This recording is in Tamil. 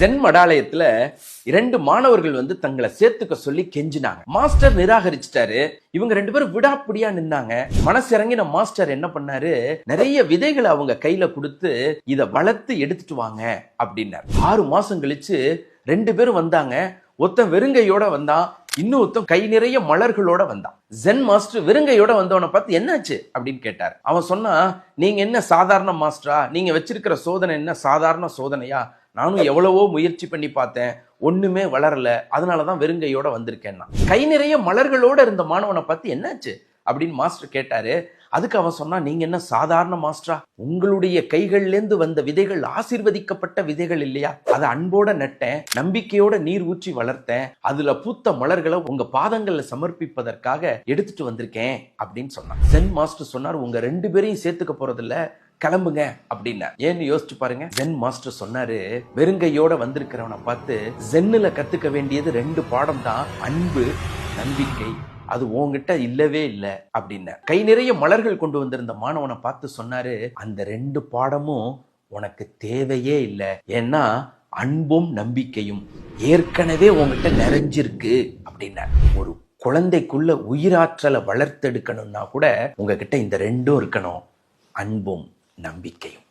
ஜென் மடாலயத்துல இரண்டு மாணவர்கள் வந்து தங்களை சேர்த்துக்க சொல்லி கெஞ்சினாங்க. மாஸ்டர் நிராகரிச்சிட்டாரு. இவங்க ரெண்டு பேரும் விடாப்பிடியா நின்னாங்க. மனசு இறங்கின மாஸ்டர் என்ன பண்ணாரு? நிறைய விதைகளை அவங்க கையில கொடுத்து இத வளர்த்து எடுத்துட்டு வாங்க அப்படின்னாரு. ஆறு மாசம் கழிச்சு ரெண்டு பேரும் வந்தாங்க. ஒருத்தன் வெறுங்கையோட வந்தான். இன்னொருத்தன் கை நிறைய மலர்களோட வந்தான். ஜென் மாஸ்டர் வெறுங்கையோட வந்தவனை பார்த்து என்னாச்சு அப்படின்னு கேட்டார். அவன் சொன்னா நீங்க என்ன சாதாரண மாஸ்டரா? நீங்க வச்சிருக்கிற சோதனை என்ன சாதாரண சோதனையா? நானும் எவ்வளவோ முயற்சி பண்ணி பார்த்தேன். ஒண்ணுமே வளரல. அதனாலதான் வெறுங்கையோட வந்திருக்கேன்னா கை நிறைய மலர்களோட இருந்த மாணவனை பார்த்து என்னாச்சு? அப்படின்னு மாஸ்டர் கேட்டாரு. அதுக்கு அவன் சொன்னா நீங்க என்ன சாதாரண மாஸ்டரா? உங்களுடைய கைகள்லேருந்து வந்த விதைகள் ஆசீர்வதிக்கப்பட்ட விதைகள் இல்லையா? அதை அன்போட நட்டேன். நம்பிக்கையோட நீர் ஊற்றி வளர்த்தேன். அதுல பூத்த மலர்களை உங்க பாதங்கள்ல சமர்ப்பிப்பதற்காக எடுத்துட்டு வந்திருக்கேன். அப்படின்னு சொன்னான். சென் மாஸ்டர் சொன்னார் உங்க ரெண்டு பேரையும் சேர்த்துக்க போறதில்லை. கிளம்புங்க அப்படின்னா. ஏன்னு யோசிச்சு பாருங்க. ஜென் மாஸ்டர் சொன்னாரு வெறுங்கையோட வந்திருக்கிறவனை பார்த்து ஜென்னுல கத்துக்க வேண்டியது ரெண்டு பாடம் தான் அன்பு நம்பிக்கை. அது உன்கிட்ட இல்லவே இல்லை. அப்படின்னு. கை நிறைய மலர்கள் கொண்டு வந்திருந்த மாணவனை பார்த்து சொன்னாரு அந்த ரெண்டு பாடமும் உனக்கு தேவையே இல்லை. ஏன்னா அன்பும் நம்பிக்கையும் ஏற்கனவே உங்ககிட்ட நிறைஞ்சிருக்கு. அப்படின்ன. ஒரு குழந்தைக்குள்ள உயிராற்றலை வளர்த்தெடுக்கணும்னா கூட உங்ககிட்ட இந்த ரெண்டும் இருக்கணும். அன்பும் நம்பிக்கையும்